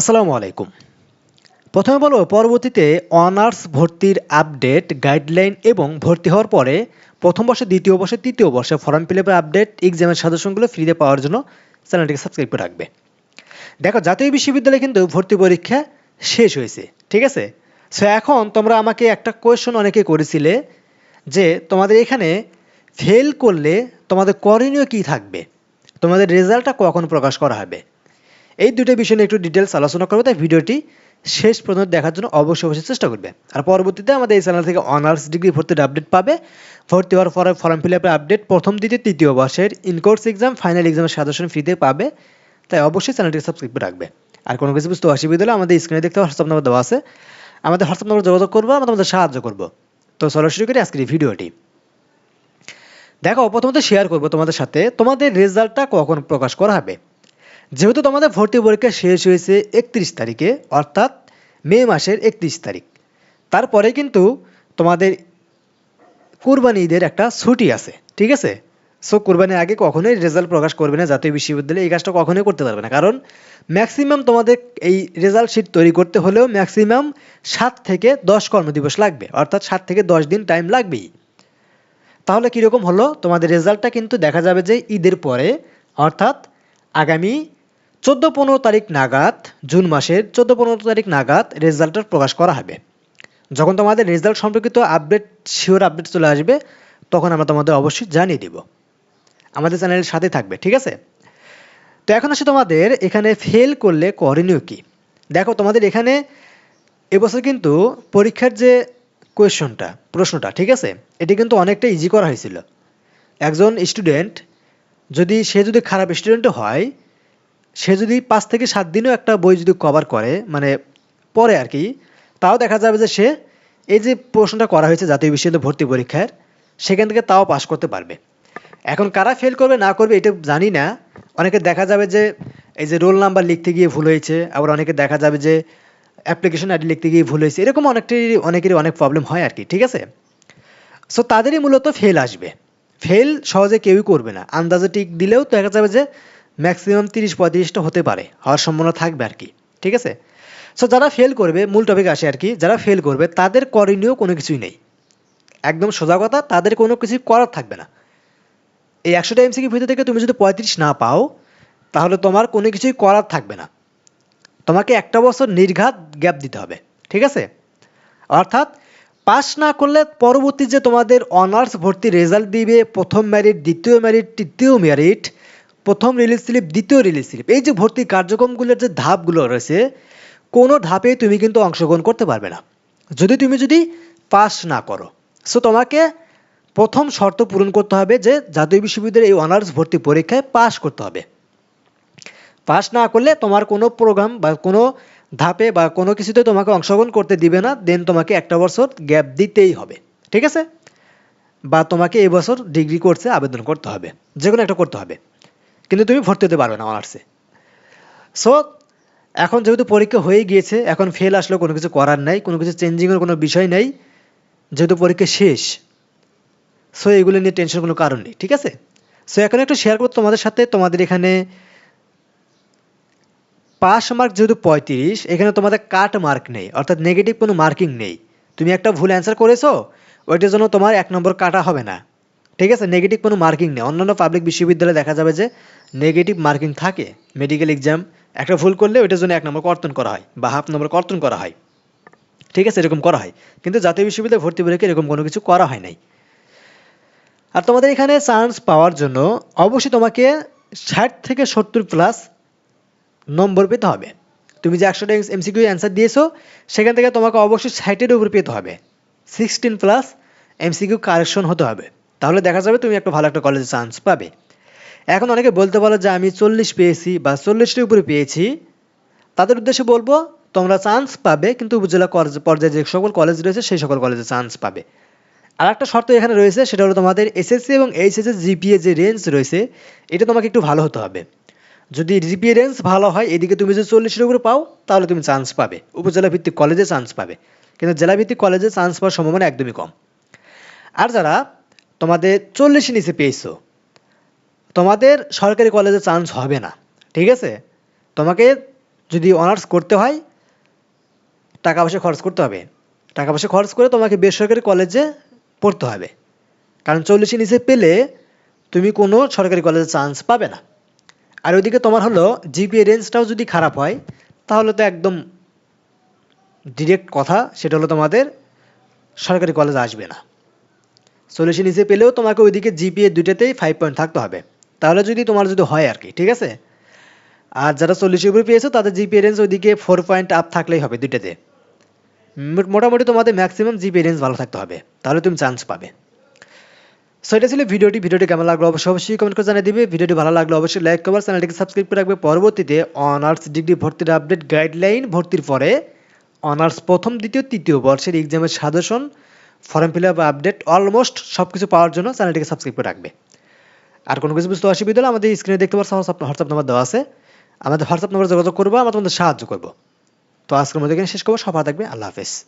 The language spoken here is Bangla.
আসসালামু আলাইকুম। প্রথমে বলব পরবর্তীতে অনার্স ভর্তির আপডেট, গাইডলাইন এবং ভর্তি হওয়ার পরে প্রথম বর্ষে, দ্বিতীয় বর্ষে, তৃতীয় বর্ষে ফর্ম ফিল আপের আপডেট, এক্সামের সাজেশনগুলো ফ্রিতে পাওয়ার জন্য চ্যানেলটিকে সাবস্ক্রাইব করে রাখবে। দেখো, জাতীয় বিশ্ববিদ্যালয়ে কিন্তু ভর্তি পরীক্ষা শেষ হয়েছে, ঠিক আছে? সো এখন তোমরা আমাকে একটা কোয়েশ্চন অনেকে করেছিলে যে তোমাদের এখানে ফেল করলে তোমাদের করণীয় কি থাকবে? তোমাদের রেজাল্টটা কখন প্রকাশ করা হবে? এই দুটো বিষয় নিয়ে একটু ডিটেলস আলোচনা করব, তাই ভিডিওটি শেষ পর্যন্ত দেখার জন্য অবশ্যই অবশ্যই চেষ্টা করবে। আর পরবর্তীতে আমাদের এই চ্যানেল থেকে অনার্স ডিগ্রি ভর্তির আপডেট পাবে। ভর্তি হওয়ার পরে ফর্ম ফিল আপের আপডেট প্রথম দ্বিতীয় তৃতীয় বর্ষের ইনকোর্স এক্সাম ফাইনাল এক্সামের সাজেশন ফ্রিতে পাবে। তাই অবশ্যই চ্যানেলটিকে সাবস্ক্রাইব করে রাখবে। আর কোনো কিছু বুঝতে অসুবিধা হলে আমাদের স্ক্রিনে দেখতে হোয়াটসঅ্যাপ নাম্বার দেওয়া আছে। আমাদের হোয়াটসঅ্যাপ নাম্বার যোগাযোগ করব, আমরা তোমাদের সাহায্য করব। তো সরাসরি করি আজকের এই ভিডিওটি। দেখো, প্রথমত শেয়ার করব তোমাদের সাথে। তোমাদের রেজাল্টটা কখন প্রকাশ করা হবে? যেহেতু তোমাদের ভর্তি পরীক্ষা শেষ হয়েছে একত্রিশ তারিখে, অর্থাৎ মে মাসের একত্রিশ তারিখ। তারপরে কিন্তু তোমাদের কুরবানি ঈদের একটা ছুটি আছে, ঠিক আছে? সো কুরবানির আগে কখনোই রেজাল্ট প্রকাশ করবে না জাতীয় বিশ্ববিদ্যালয়, এই কাজটা কখনোই করতে পারবে না। কারণ ম্যাক্সিমাম তোমাদের এই রেজাল্ট শিট তৈরি করতে হলেও ম্যাক্সিমাম সাত থেকে দশ কর্মদিবস লাগবে, অর্থাৎ সাত থেকে দশ দিন টাইম লাগবেই। তাহলে কীরকম হলো? তোমাদের রেজাল্টটা কিন্তু দেখা যাবে যে ঈদের পরে, অর্থাৎ আগামী চোদ্দ পনেরো তারিখ নাগাদ, জুন মাসের চোদ্দ পনেরো তারিখ নাগাদ রেজাল্টটা প্রকাশ করা হবে। যখন তোমাদের রেজাল্ট সম্পর্কিত আপডেট, শিওর আপডেট চলে আসবে, তখন আমরা তোমাদের অবশ্যই জানিয়ে দিব। আমাদের চ্যানেলের সাথে থাকবে, ঠিক আছে? তো এখন আসে তোমাদের এখানে ফেল করলে করণীয় কি? দেখো, তোমাদের এখানে এবছর কিন্তু পরীক্ষার যে কোয়েশনটা প্রশ্নটা, ঠিক আছে? এটি কিন্তু অনেকটা ইজি করা হয়েছিল। একজন স্টুডেন্ট যদি সে যদি খারাপ স্টুডেন্টও হয় সে যদি পাঁচ থেকে সাত দিনও একটা বই যদি কভার করে মানে পরে আর কি, তাও দেখা যাবে যে সে এই যে প্রশ্নটা করা হয়েছে জাতীয় বিশ্ববিদ্যালয় ভর্তি পরীক্ষার, সেখান থেকে তাও পাশ করতে পারবে। এখন কারা ফেল করবে, না করবে, এটা জানি না। অনেকে দেখা যাবে যে এই যে রোল নাম্বার লিখতে গিয়ে ভুল হয়েছে, আবার অনেকে দেখা যাবে যে অ্যাপ্লিকেশন আইডি লিখতে গিয়ে ভুল হয়েছে, এরকম অনেকটাই, অনেকেরই অনেক প্রবলেম হয় আর কি, ঠিক আছে? সো তাদেরই মূলত ফেল আসবে। ফেল সহজে কেউই করবে না। আন্দাজে টিক দিলেও দেখা যাবে যে ম্যাক্সিমাম তিরিশ পঁয়ত্রিশটা হতে পারে, হওয়ার সম্ভাবনা থাকবে আর কি, ঠিক আছে? সো যারা ফেল করবে, মূল টপিক আসে আর কি, যারা ফেল করবে, তাদের করণীয় কোনো কিছুই নেই। একদম সোজা কথা, তাদের কোনো কিছু করার থাকবে না। এই একশোটা এমসিকি ভিতর থেকে তুমি যদি পঁয়ত্রিশ না পাও, তাহলে তোমার কোনো কিছুই করার থাকবে না। তোমাকে একটা বছর নির্ঘাত গ্যাপ দিতে হবে, ঠিক আছে? অর্থাৎ পাস না করলে পরবর্তী যে তোমাদের অনার্স ভর্তি রেজাল্ট দিবে, প্রথম ম্যারিট দ্বিতীয় মেরিট তৃতীয় ম্যারিট প্রথম রিলিজ স্লিপ দ্বিতীয় রিলিজ স্লিপ এই যে ভর্তি কার্যক্রমগুলোর যে ধাপগুলো রয়েছে, কোনো ধাপে তুমি কিন্তু অংশগ্রহণ করতে পারবে না। যদি তুমি যদি পাস না করো সো তোমাকে প্রথম শর্ত পূরণ করতে হবে যে জাতীয় বিশ্ববিদ্যালয়ের এই অনার্স ভর্তি পরীক্ষায় পাস করতে হবে। পাস না করলে তোমার কোনো প্রোগ্রাম বা কোনো ধাপে বা কোনো কিছুতে তোমাকে অংশগ্রহণ করতে দিবে না দেন তোমাকে একটা বছর গ্যাপ দিতেই হবে। ঠিক আছে? বা তোমাকে এই বছর ডিগ্রি কোর্সে আবেদন করতে হবে যে কোনো একটা করতে হবে। কিন্তু তুমি ভর্তি হতে পারবে না অনার্সে সো এখন যেহেতু পরীক্ষা হয়ে গিয়েছে, এখন ফেল আসলেও কোনো কিছু করার নাই, কোনো কিছু চেঞ্জিংয়ের কোনো বিষয় নেই, যেহেতু পরীক্ষা শেষ সো এগুলো নিয়ে টেনশন কোনো কারণ নেই, ঠিক আছে? সো এখন একটু শেয়ার করব তোমাদের সাথে, তোমাদের এখানে পাস মার্ক যেহেতু পঁয়ত্রিশ, এখানে তোমাদের কাট মার্ক নেই, অর্থাৎ নেগেটিভ কোনো মার্কিং নেই। তুমি একটা ভুল অ্যান্সার করেছ, ওইটার জন্য তোমার এক নম্বর কাটা হবে না। ঠিক আছে নেগেটিভ কোনো মার্কিং নেই। অন্যান্য পাবলিক বিশ্ববিদ্যালয়ে দেখা যাবে যে নেগেটিভ মার্কিং থাকে। মেডিকেল এক্সাম একটা ভুল করলে ওইটার জন্য এক নম্বর কর্তন করা হয় বা হাফ নম্বর কর্তন করা হয়। ঠিক আছে, এরকম করা হয়। কিন্তু জাতীয় বিশ্ববিদ্যালয়ে ভর্তি পরীক্ষা এরকম কোনো কিছু করা হয় নাই। আর তোমাদের এখানে চান্স পাওয়ার জন্য অবশ্যই তোমাকে ষাট থেকে সত্তর প্লাস নম্বর পেতে হবে। তুমি যে একশোটা এমসিকিউ অ্যান্সার দিয়েছ, সেখান থেকে তোমাকে অবশ্যই ষাটের উপর পেতে হবে। সিক্সটিন প্লাস এমসিকিউ কারেকশন হতে হবে। তাহলে দেখা যাবে তুমি একটা ভালো একটা কলেজে চান্স পাবে। এখন অনেকে বলতে পারো যে আমি চল্লিশ পেয়েছি বা চল্লিশটির উপরে পেয়েছি। তাদের উদ্দেশ্যে বলব, তোমরা চান্স পাবে, কিন্তু উপজেলা পর্যায়ে যে সকল কলেজ রয়েছে, সেই সকল কলেজে চান্স পাবে। আর একটা শর্ত এখানে রয়েছে, সেটা হলো তোমাদের এসএসসি এবং এইচএসএস জিপিএ যে রেঞ্জ রয়েছে, এটা তোমাকে একটু ভালো হতে হবে। যদি জিপিএ রেঞ্জ ভালো হয়, এদিকে তুমি যদি চল্লিশের উপরে পাও, তাহলে তুমি চান্স পাবে। উপজেলা ভিত্তিক কলেজে চান্স পাবে। কিন্তু জেলা ভিত্তিক কলেজে চান্স পাওয়ার সম্ভাবনা একদমই কম। আর যারা তোমাদের চল্লিশের নিচে পেয়েছ। তোমাদের সরকারি কলেজে চান্স হবে না, ঠিক আছে? তোমাকে যদি অনার্স করতে হয়, টাকা পয়সা খরচ করতে হবে। টাকা পয়সা খরচ করে তোমাকে বেসরকারি কলেজে পড়তে হবে। কারণ চল্লিশের নিচে পেলে তুমি কোনো সরকারি কলেজে চান্স পাবে না। আর ওইদিকে তোমার হলো জিপিএ রেঞ্জটাও যদি খারাপ হয়, তাহলে তো একদম ডিরেক্ট কথা, সেটা হলো তোমাদের সরকারি কলেজ আসবে না। চল্লিশের নিচে পেলেও তোমাকে ওইদিকে জিপিএ দুইটাতেই ফাইভ পয়েন্ট থাকতে হবে। তাহলে যদি তোমার যদি হয় আর কি, ঠিক আছে? আর যারা চল্লিশের উপরে পেয়েছ, তাদের জিপিএ রেঞ্জ ওইদিকে ফোর পয়েন্ট আপ থাকলেই হবে দুইটাতে। মোটামুটি তোমাদের ম্যাক্সিমাম জিপিএ রেঞ্জ ভালো থাকতে হবে। তাহলে তুমি চান্স পাবে। সো এটা ছিল ভিডিওটি। ভিডিওটি কেমন লাগল অবশ্যই অবশ্যই কমেন্ট করে জানিয়ে দিবে। ভিডিওটি ভালো লাগল অবশ্যই লাইক করবে। চ্যানেলটিকে সাবস্ক্রাইব করে রাখবে। পরবর্তীতে অনার্স ডিগ্রি ভর্তির আপডেট গাইডলাইন ভর্তির পরে অনার্স প্রথম, দ্বিতীয়, তৃতীয় বর্ষের এক্সামের suggestion form fill up update almost সব কিছু পাওয়ার জন্য চ্যানেলটিকে সাবস্ক্রাইব করে রাখবে। আর কোনো কিছু বুঝতে অসুবিধা হলে আমাদের স্ক্রিনে দেখতে পাচ্ছ হোয়াটসঅ্যাপ নাম্বার দেওয়া আছে। আমাদের হোয়াটসঅ্যাপ নাম্বার যোগাযোগ করব আমরা তোমাদের সাহায্য করব। তো আজকের মধ্যে এখানে শেষ করব। সবাই থাকবে আল্লাহ হাফেজ।